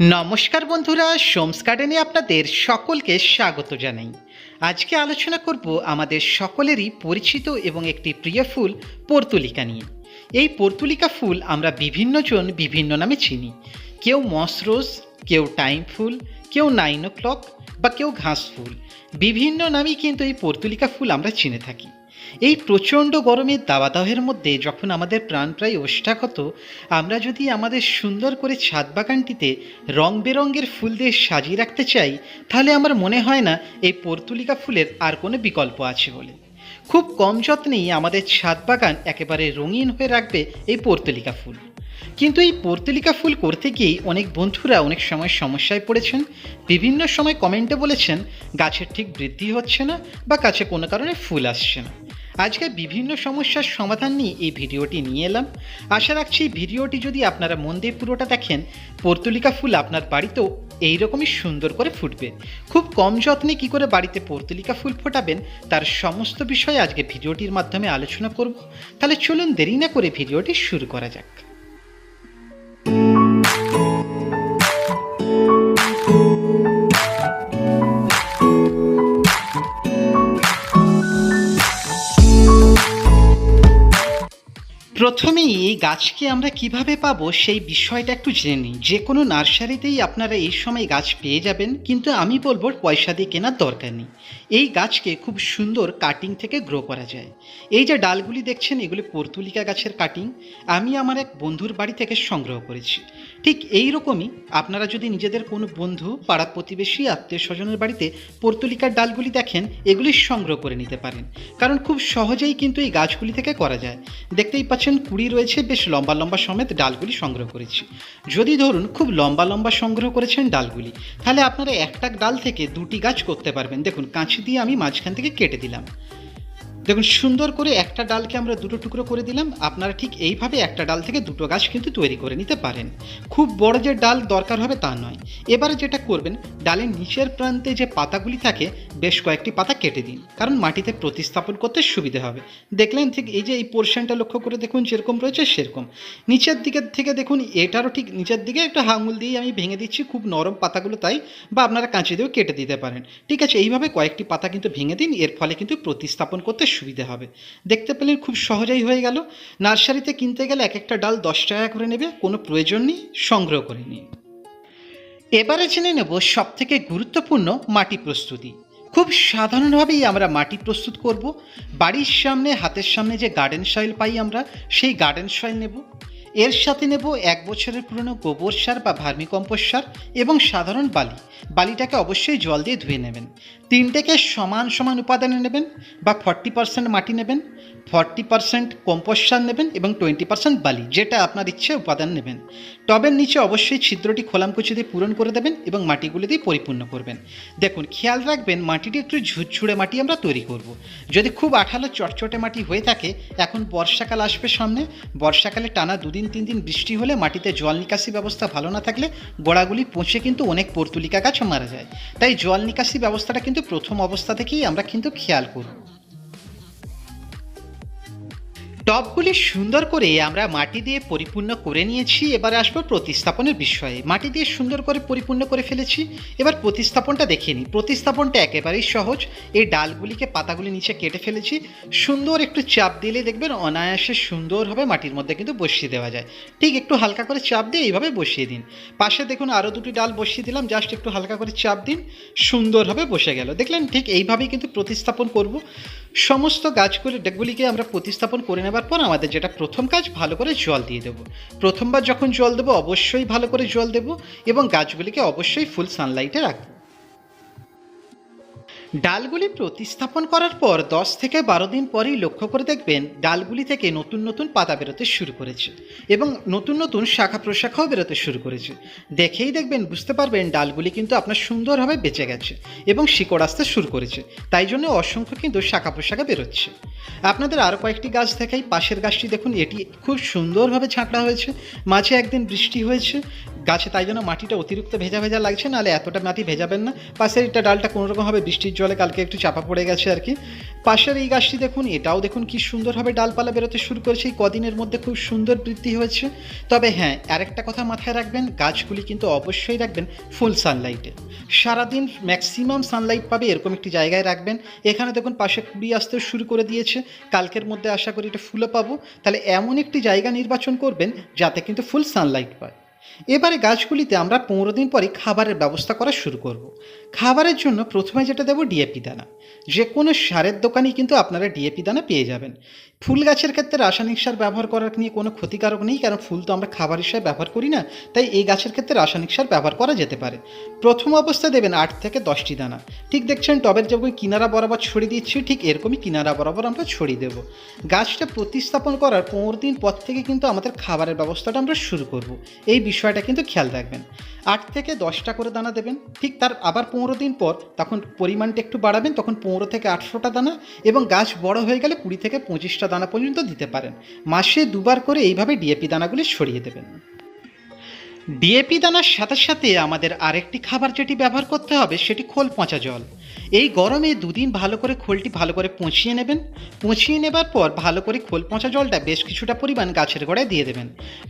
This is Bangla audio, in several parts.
নমস্কার বন্ধুরা, সোমস গার্ডেনে আপনাদের সকলকে স্বাগত জানাই। আজকে আলোচনা করব আমাদের সকলেরই পরিচিত এবং একটি প্রিয় ফুল, পর্তুলিকা নিয়ে। এই পর্তুলিকা ফুল আমরা বিভিন্ন জন বিভিন্ন নামে চিনি। কেউ মসরোজ কেউ টাইম ফুল, কেউ নাইন ও ক্লক বা কেউ ঘাস ফুল। বিভিন্ন নামেই কিন্তু এই পর্তুলিকা ফুল আমরা চিনে থাকি। এই প্রচণ্ড গরমের দাবাদাহের মধ্যে যখন আমাদের প্রাণ প্রায় ওষ্ঠাগত আমরা যদি আমাদের সুন্দর করে ছাদ বাগানটিতে রং বেরঙের ফুল দিয়ে সাজিয়ে রাখতে চাই, তাহলে আমার মনে হয় না এই পর্তুলিকা ফুলের আর কোনো বিকল্প আছে বলে। খুব কম যত্নেই আমাদের ছাদ বাগান একেবারে রঙিন হয়ে রাখবে এই পর্তুলিকা ফুল। কিন্তু এই পর্তুলিকা ফুল করতে গিয়েই অনেক বন্ধুরা অনেক সময় সমস্যায় পড়েছেন, বিভিন্ন সময় কমেন্টে বলেছেন, গাছের ঠিক বৃদ্ধি হচ্ছে না বা গাছে কোনো কারণে ফুল আসছে না। আজকে বিভিন্ন সমস্যার সমাধান নিয়ে এই ভিডিওটি নিয়ে এলাম। আশা রাখছি ভিডিওটি যদি আপনারা মন দিয়ে পুরোটা দেখেন, পর্তুলিকা ফুল আপনার বাড়িতেও এইরকমই সুন্দর করে ফুটবে। খুব কম যত্নে কি করে বাড়িতে পর্তুলিকা ফুল ফোটাবেন, তার সমস্ত বিষয়ে আজকে ভিডিওটির মাধ্যমে আলোচনা করব। তাহলে চলুন দেরি না করে ভিডিওটি শুরু করা যাক। প্রথমেই গাছকে আমরা কীভাবে পাবো সেই বিষয়টা একটু জেনে নিই। যে কোনো নার্সারিতেই আপনারা এই সময় গাছ পেয়ে যাবেন, কিন্তু আমি বলব পয়সা দিয়ে কেনার দরকার নেই। এই গাছকে খুব সুন্দর কাটিং থেকে গ্রো করা যায়। এই যে ডালগুলি দেখছেন, এগুলি পর্তুলিকা গাছের কাটিং আমি আমার এক বন্ধুর বাড়ি থেকে সংগ্রহ করেছি। ঠিক এই রকমই আপনারা যদি নিজেদের কোনো বন্ধু, পাড়া প্রতিবেশী আত্মীয় স্বজনের বাড়িতে পর্তুলিকার ডালগুলি দেখেন, এগুলি সংগ্রহ করে নিতে পারেন। কারণ খুব সহজেই কিন্তু এই গাছগুলি থেকে করা যায়। দেখতেই পাচ্ছেন, কুড়ি রয়েছে, বেশ লম্বা লম্বা সমেত ডালগুলি সংগ্রহ করেছি। যদি ধরুন, খুব লম্বা লম্বা সংগ্রহ করেছেন ডালগুলি, তাহলে আপনারা একটা ডাল থেকে দুটি গাছ করতে পারবেন। দেখুন, কাঁচি দিয়ে আমি মাঝখান থেকে কেটে দিলাম। দেখুন, সুন্দর করে একটা ডালকে আমরা দুটো টুকরো করে দিলাম। আপনারা ঠিক এইভাবে একটা ডাল থেকে দুটো গাছ কিন্তু তৈরি করে নিতে পারেন। খুব বড় যে ডাল দরকার হবে তা নয়। এবারে যেটা করবেন, ডালের নিচের প্রান্তে যে পাতাগুলি থাকে, বেশ কয়েকটি পাতা কেটে দিন। কারণ মাটিতে প্রতিস্থাপন করতে সুবিধে হবে। দেখলেন ঠিক এই যে এই পোর্শনটা লক্ষ্য করে দেখুন, যেরকম রয়েছে সেরকম। নিচের দিকের থেকে দেখুন, এটারও ঠিক নিচের দিকে একটা আঙুল দিয়ে আমি ভেঙে দিচ্ছি, খুব নরম পাতাগুলো তাই, বা আপনারা কাঁচি দিয়েও কেটে দিতে পারেন। ঠিক আছে, এইভাবে কয়েকটি পাতা কিন্তু ভেঙে দিন, এর ফলে কিন্তু প্রতিস্থাপন করতে সুবিধে হবে। দেখতে পেলেন খুব সহজেই হয়ে গেল। নার্সারিতে কিনতে গেলে এক একটা ডাল দশ টাকা করে নেবে, কোনো প্রয়োজন নেই, সংগ্রহ করে নিন। এবারে জেনে নেব সব থেকে গুরুত্বপূর্ণ মাটি প্রস্তুতি। খুব সাধারণভাবেই আমরা মাটি প্রস্তুত করব। বাড়ির সামনে, হাতের সামনে যে গার্ডেন সয়েল পাই আমরা, সেই গার্ডেন সয়েল নেব। এর সাথে নেব এক বছরের পুরনো গোবর সার বা ভার্মিকম্পোস্ট সার এবং সাধারণ বালি। বালিটাকে অবশ্যই জল দিয়ে ধুয়ে নেবেন। তিনটেকে সমান সমান উপাদানে নেবেন বা ফর্টি পার্সেন্ট মাটি নেবেন, ফর্টি পার্সেন্ট কম্পোস্ট সার নেবেন এবং টোয়েন্টি পার্সেন্ট বালি, যেটা আপনার ইচ্ছে উপাদান নেবেন। টবের নিচে অবশ্যই ছিদ্রটি খোলামকুচি দিয়ে পূরণ করে দেবেন এবং মাটিগুলি দিয়ে পরিপূর্ণ করবেন। দেখুন, খেয়াল রাখবেন, মাটিটি একটু ঝুরঝুড়ে মাটি আমরা তৈরি করব। যদি খুব আঠালো চটচটে মাটি হয়ে থাকে, এখন বর্ষাকাল আসবে সামনে। বর্ষাকালে টানা দুদিন তিন দিন বৃষ্টি হলে মাটিতে জল নিকাশি ব্যবস্থা ভালো না থাকলে গোড়াগুলি পচে কিন্তু অনেক পর্তুলিকা গাছ মারা যায়। তাই জল নিকাশি ব্যবস্থাটা কিন্তু প্রথম অবস্থা থেকেই আমরা কিন্তু খেয়াল করব। টবগুলি সুন্দর করে আমরা মাটি দিয়ে পরিপূর্ণ করে নিয়েছি, এবার আসব প্রতিস্থাপনের বিষয়ে। মাটি দিয়ে সুন্দর করে পরিপূর্ণ করে ফেলেছি, এবার প্রতিস্থাপনটা দেখে নিই। প্রতিস্থাপনটা একেবারেই সহজ। এই ডালগুলিকে পাতাগুলি নিচে কেটে ফেলেছি। সুন্দর একটু চাপ দিলে দেখবেন অনায়াসে সুন্দরভাবে মাটির মধ্যে কিন্তু বসিয়ে দেওয়া যায়। ঠিক একটু হালকা করে চাপ দিয়ে এইভাবে বসিয়ে দিন। পাশে দেখুন আরও দুটি ডাল বসিয়ে দিলাম, জাস্ট একটু হালকা করে চাপ দিন সুন্দরভাবে বসে গেল। দেখলেন ঠিক এইভাবেই কিন্তু প্রতিস্থাপন করব। সমস্ত গাছগুলি ডেকগুলিকে আমরা প্রতিস্থাপন করে নেবার পর আমাদের যেটা প্রথম কাজ, ভালো করে জল দিয়ে দেবো। প্রথমবার যখন জল দেবো, অবশ্যই ভালো করে জল দেবো এবং গাছগুলিকে অবশ্যই ফুল সানলাইটে রাখব। ডালগুলি প্রতিস্থাপন করার পর দশ থেকে বারো দিন পরেই লক্ষ্য করে দেখবেন ডালগুলি থেকে নতুন নতুন পাতা বেরোতে শুরু করেছে এবং নতুন নতুন শাখা প্রশাখাও বেরোতে শুরু করেছে। দেখেই দেখবেন, বুঝতে পারবেন ডালগুলি কিন্তু আপনার সুন্দরভাবে বেঁচে গেছে এবং শিকড় আসতে শুরু করেছে। তাই জন্য অসংখ্য কিন্তু শাখা প্রশাখা বেরোচ্ছে। আপনাদের আরও কয়েকটি গাছ দেখাই। পাশের গাছটি দেখুন, এটি খুব সুন্দরভাবে ছাঁকড়া হয়েছে। মাঝে একদিন বৃষ্টি হয়েছে। গাছে তাই জন্য মাটিটা অতিরিক্ত ভেজা ভেজা লাগছে, নাহলে এতটা মাটি ভেজাবেন না। পাশের একটা ডালটা কোনোরকমভাবে বৃষ্টির জলে কালকে একটু চাপা পড়ে গেছে আর কি। পাশের এই গাছটি দেখুন, এটাও দেখুন কি সুন্দরভাবে ডালপালা বেরোতে শুরু করেছে। এই কদিনের মধ্যে খুব সুন্দর বৃদ্ধি হয়েছে। তবে হ্যাঁ আরেকটা কথা মাথায় রাখবেন, গাছগুলি কিন্তু অবশ্যই রাখবেন ফুল সানলাইটে। সারাদিন ম্যাক্সিমাম সানলাইট পাবে এরকম একটি জায়গায় রাখবেন। এখানে দেখুন, পাশে কুড়ি আসতেও শুরু করে দিয়েছে। কালকের মধ্যে আশা করি এটা ফুলও পাবো। তাহলে এমন একটি জায়গা নির্বাচন করবেন যাতে কিন্তু ফুল সানলাইট পায়। এবারে গাছগুলিতে আমরা পনেরো দিন পরে খাবারের ব্যবস্থা করা শুরু করব। খাবারের জন্য প্রথমে যেটা দেবো ডিএপি দানা। যে কোনো সারের দোকানেই কিন্তু আপনারা ডিএপি দানা পেয়ে যাবেন। ফুল গাছের ক্ষেত্রে রাসায়নিক সার ব্যবহার করার নিয়ে কোনো ক্ষতিকারক নেই, কারণ ফুল তো আমরা খাবার হিসাবে ব্যবহার করি না, তাই এই গাছের ক্ষেত্রে রাসায়নিক সার ব্যবহার করা যেতে পারে। প্রথম অবস্থায় দেবেন আট থেকে দশটি দানা। ঠিক দেখছেন, টবের যেমন কিনারা বরাবর ছড়িয়ে দিচ্ছি, ঠিক এরকমই কিনারা বরাবর আমরা ছড়িয়ে দেবো। গাছটা প্রতিস্থাপন করার পনেরো দিন পর থেকে কিন্তু আমাদের খাবারের ব্যবস্থাটা আমরা শুরু করব। এই বিষয়টা কিন্তু খেয়াল রাখবেন। আট থেকে দশটা করে দানা দেবেন, ঠিক তার আবার পনেরো দিন পর তখন পরিমাণটা একটু বাড়াবেন, তখন পনেরো থেকে আটশোটা দানা এবং গাছ বড় হয়ে গেলে কুড়ি থেকে পঁচিশটা দানা পর্যন্ত দিতে পারেন। মাসে দুবার করে এইভাবে ডিএপি দানাগুলি সরিয়ে দেবেন। ডিএপি দানার সাথে সাথে আমাদের আরেকটি খাবার যেটি ব্যবহার করতে হবে, সেটি খোল পচা জল। এই গরমে দুদিন ভালো করে খোলটি ভালো করে পচিয়ে নেবেন। পচিয়ে নেবার পর ভালো করে খোল পচা জলটা বেশ কিছুটা পরিমাণ গাছের গোড়ায় দিয়ে দেবেন।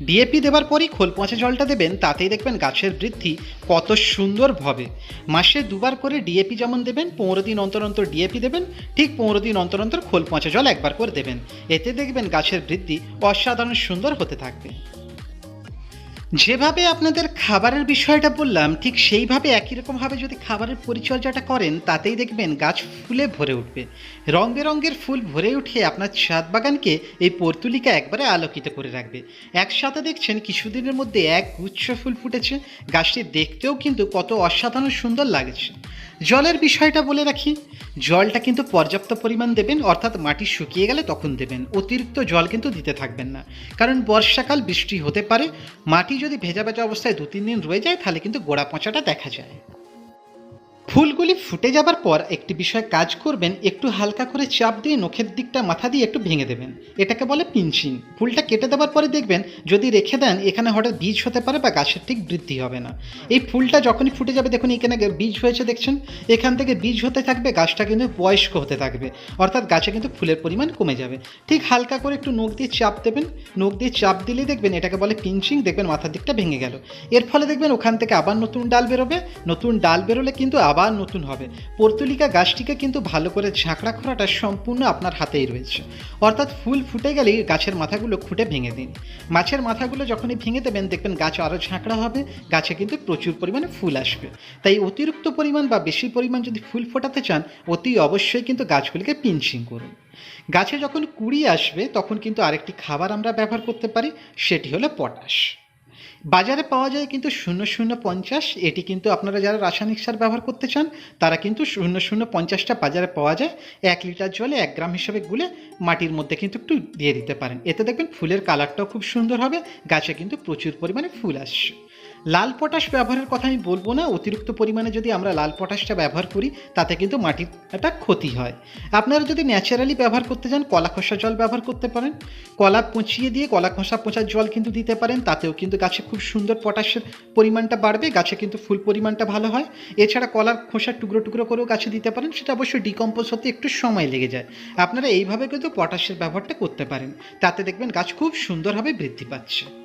ডিএপি দেওয়ার পরই খোল পচা জলটা দেবেন, তাতেই দেখবেন গাছের বৃদ্ধি কত সুন্দর হবে মাসে দুবার করে ডিএপি যেমন দেবেন, পনেরো দিন অন্তর অন্তর ডিএপি দেবেন, ঠিক পনেরো দিন অন্তর অন্তর খোল পচা জল একবার করে দেবেন। এতে দেখবেন গাছের বৃদ্ধি অসাধারণ সুন্দর হতে থাকবে। যেভাবে আপনাদের খাবারের বিষয়টা বললাম, ঠিক সেইভাবে একই রকমভাবে যদি খাবারের পরিচর্যাটা করেন, তাতেই দেখবেন গাছ ফুলে ভরে উঠবে। রং বেরঙের ফুল ভরে উঠে আপনার ছাদ বাগানকে এই পর্তুলিকা একবারে আলোকিত করে রাখবে। একসাথে দেখছেন কিছুদিনের মধ্যে এক গুচ্ছ ফুল ফুটেছে। গাছটি দেখতেও কিন্তু কত অসাধারণ সুন্দর লাগছে। জলের বিষয়টা বলে রাখি। জলটা কিন্তু পর্যাপ্ত পরিমাণ দেবেন, অর্থাৎ মাটি শুকিয়ে গেলে তখন দেবেন। অতিরিক্ত জল কিন্তু দিতে থাকবেন না। কারণ বর্ষাকাল বৃষ্টি হতে পারে, মাটি যদি ভেজা ভেজা অবস্থায় দু তিন দিন রয়ে যায়, তাহলে কিন্তু গোড়া পচাটা দেখা যায়। ফুলগুলি ফুটে যাবার পর একটি বিষয়ে কাজ করবেন, একটু হালকা করে চাপ দিয়ে নখের দিকটা মাথা দিয়ে একটু ভেঙে দেবেন। এটাকে বলে পিঞ্চিং ফুলটা কেটে দেওয়ার পরে দেখবেন, যদি রেখে দেন, এখানে হঠাৎ বীজ হতে পারে বা গাছের ঠিক বৃদ্ধি হবে না। এই ফুলটা যখনই ফুটে যাবে, দেখুন, এখানে বীজ হয়েছে, দেখছেন? এখান থেকে বীজ হতে থাকবে, গাছটা কিন্তু বয়স্ক হতে থাকবে। অর্থাৎ গাছে কিন্তু ফুলের পরিমাণ কমে যাবে। ঠিক হালকা করে একটু নখ দিয়ে চাপ দেবেন। নখ দিয়ে চাপ দিলেই দেখবেন, এটাকে বলে পিঞ্চিং দেখবেন মাথার দিকটা ভেঙে গেল। এর ফলে দেখবেন ওখান থেকে আবার নতুন ডাল বেরোবে। নতুন ডাল বেরোলে কিন্তু আবার নতুন হবে। পর্তুলিকা গাছটিকে কিন্তু ভালো করে ঝাঁকড়া করাটা সম্পূর্ণ আপনার হাতেই রয়েছে। অর্থাৎ ফুল ফুটে গেলেই গাছের মাথাগুলো খুঁটে ভেঙে দিন। মাছের মাথাগুলো যখনই ভেঙে দেবেন, দেখবেন গাছ আরও ঝাঁকড়া হবে, গাছে কিন্তু প্রচুর পরিমাণে ফুল আসবে। তাই অতিরিক্ত পরিমাণ বা বেশি পরিমাণ যদি ফুল ফোটাতে চান, অতি অবশ্যই কিন্তু গাছগুলিকে পিঞ্চিং করুন। গাছে যখন কুড়ি আসবে, তখন কিন্তু আরেকটি খাবার আমরা ব্যবহার করতে পারি, সেটি হলো পটাশ। বাজারে পাওয়া যায় কিন্তু শূন্য শূন্য পঞ্চাশ। এটি কিন্তু আপনারা যারা রাসায়নিক সার ব্যবহার করতে চান, তারা কিন্তু শূন্য শূন্য পঞ্চাশটা বাজারে পাওয়া যায়। এক লিটার জলে এক গ্রাম হিসেবে গুলে মাটির মধ্যে কিন্তু একটু দিয়ে দিতে পারেন। এতে দেখবেন ফুলের কালারটাও খুব সুন্দর হবে, গাছে কিন্তু প্রচুর পরিমাণে ফুল আসছে। লাল পটাশ ব্যবহারের কথা আমি বলব না, অতিরিক্ত পরিমাণে যদি আমরা লাল পটাশটা ব্যবহার করি, তাতে কিন্তু মাটির একটা ক্ষতি হয়। আপনারা যদি ন্যাচারালি ব্যবহার করতে চান, কলা খোসা জল ব্যবহার করতে পারেন। কলা পচিয়ে দিয়ে কলা খোসা পচার জল কিন্তু দিতে পারেন, তাতেও কিন্তু গাছে খুব সুন্দর পটাশের পরিমাণটা বাড়বে, গাছে কিন্তু ফুল পরিমাণটা ভালো হয়। এছাড়া কলার খোসার টুকরো টুকরো করেও গাছে দিতে পারেন, সেটা অবশ্যই ডিকম্পোজ হতে একটু সময় লেগে যায়। আপনারা এইভাবে কিন্তু পটাশের ব্যবহারটা করতে পারেন। তাতে দেখবেন গাছ খুব সুন্দরভাবে বৃদ্ধি পাচ্ছে।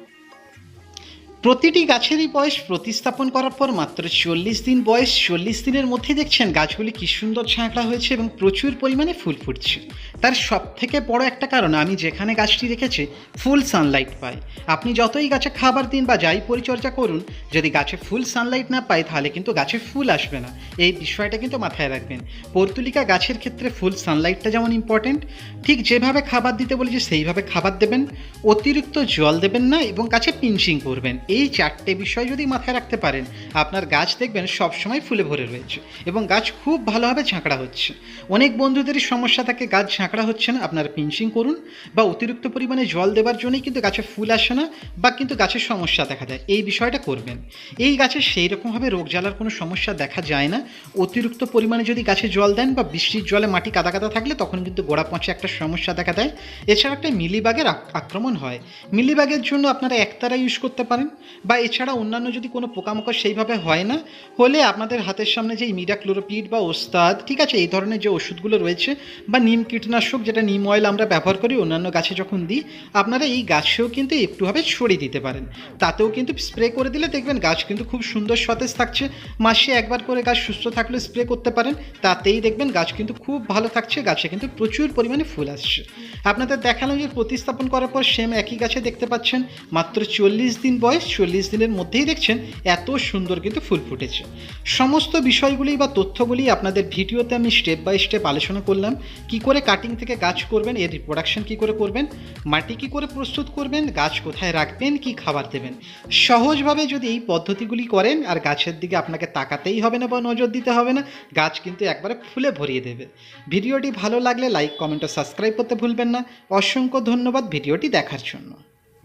প্রতিটি গাছেরই বয়স প্রতিস্থাপন করার পর মাত্র চল্লিশ দিন বয়স, চল্লিশ দিনের মধ্যে দেখছেন গাছগুলি কি সুন্দর ঝাঁকড়া হয়েছে এবং প্রচুর পরিমাণে ফুল ফুটছে। তার সব থেকে বড় একটা কারণ, আমি যেখানে গাছটি রেখেছি, ফুল সানলাইট পাই। আপনি যতই গাছে খাবার দিন বা যাই পরিচর্যা করুন, যদি গাছে ফুল সানলাইট না পায় তাহলে কিন্তু গাছে ফুল আসবে না। এই বিষয়টা কিন্তু মাথায় রাখবেন। পর্তুলিকা গাছের ক্ষেত্রে ফুল সানলাইটটা যেমন ইম্পর্টেন্ট ঠিক যেভাবে খাবার দিতে বলেছি, সেইভাবে খাবার দেবেন, অতিরিক্ত জল দেবেন না এবং গাছে পিঞ্চিং করবেন। এই চারটে বিষয় যদি মাথায় রাখতে পারেন, আপনার গাছ দেখবেন সবসময় ফুলে ভরে রয়েছে এবং গাছ খুব ভালোভাবে ঝাঁকড়া হচ্ছে। অনেক বন্ধুদেরই সমস্যা থাকে, গাছ ঝাঁকড়া হচ্ছে না, আপনারা পিঞ্চিং করুন বা অতিরিক্ত পরিমাণে জল দেওয়ার জন্যই কিন্তু গাছে ফুল আসে না বা কিন্তু গাছের সমস্যা দেখা দেয়। এই বিষয়টা করবেন। এই গাছে সেই রকমভাবে রোগ জ্বালার কোনো সমস্যা দেখা যায় না। অতিরিক্ত পরিমাণে যদি গাছে জল দেন বা বৃষ্টির জলে মাটি কাদা কাদা থাকলে তখন কিন্তু গোড়া পচে একটা সমস্যা দেখা দেয়। এছাড়া একটা মিলিবাগের আক্রমণ হয়। মিলিবাগের জন্য আপনারা একতারা ইউজ করতে পারেন। বা এছাড়া অন্যান্য যদি কোনো পোকামাকড় সেইভাবে হয় না, হলে আপনাদের হাতের সামনে যে মিডাক্লোরোপিড বা ওস্তাদ, ঠিক আছে, এই ধরনের যে ওষুধগুলো রয়েছে বা নিম কীটনাশক যেটা নিম অয়েল আমরা ব্যবহার করি অন্যান্য গাছে যখন দিই, আপনারা এই গাছেও কিন্তু একটুভাবে ছড়িয়ে দিতে পারেন। তাতেও কিন্তু স্প্রে করে দিলে দেখবেন গাছ কিন্তু খুব সুন্দর সতেজ থাকছে। মাসে একবার করে গাছ সুস্থ থাকলে স্প্রে করতে পারেন। তাতেই দেখবেন গাছ কিন্তু খুব ভালো থাকছে, গাছে কিন্তু প্রচুর পরিমাণে ফুল আসছে। আপনাদের দেখালাম যে প্রতিস্থাপন করার পর সেম একই গাছে দেখতে পাচ্ছেন, মাত্র চল্লিশ দিন বয়স। চল্লিশ দিনের মধ্যেই দেখছেন এত সুন্দর কিন্তু ফুল ফুটেছে। সমস্ত বিষয়গুলি বা তথ্যগুলি আপনাদের ভিডিওতে আমি স্টেপ বাই স্টেপ আলোচনা করলাম। কি করে কাটিং থেকে গাছ করবেন, এর রিপ্রোডাকশন কি করে করবেন, মাটি কি করে প্রস্তুত করবেন, গাছ কোথায় রাখবেন, কি খাবার দেবেন। সহজভাবে যদি এই পদ্ধতিগুলি করেন, আর গাছের দিকে আপনাকে তাকাতেই হবে না বা নজর দিতে হবে না, গাছ কিন্তু একবারে ফুলে ভরিয়ে দেবে। ভিডিওটি ভালো লাগলে লাইক কমেন্ট ও সাবস্ক্রাইব করতে ভুলবেন না। অসংখ্য ধন্যবাদ ভিডিওটি দেখার জন্য।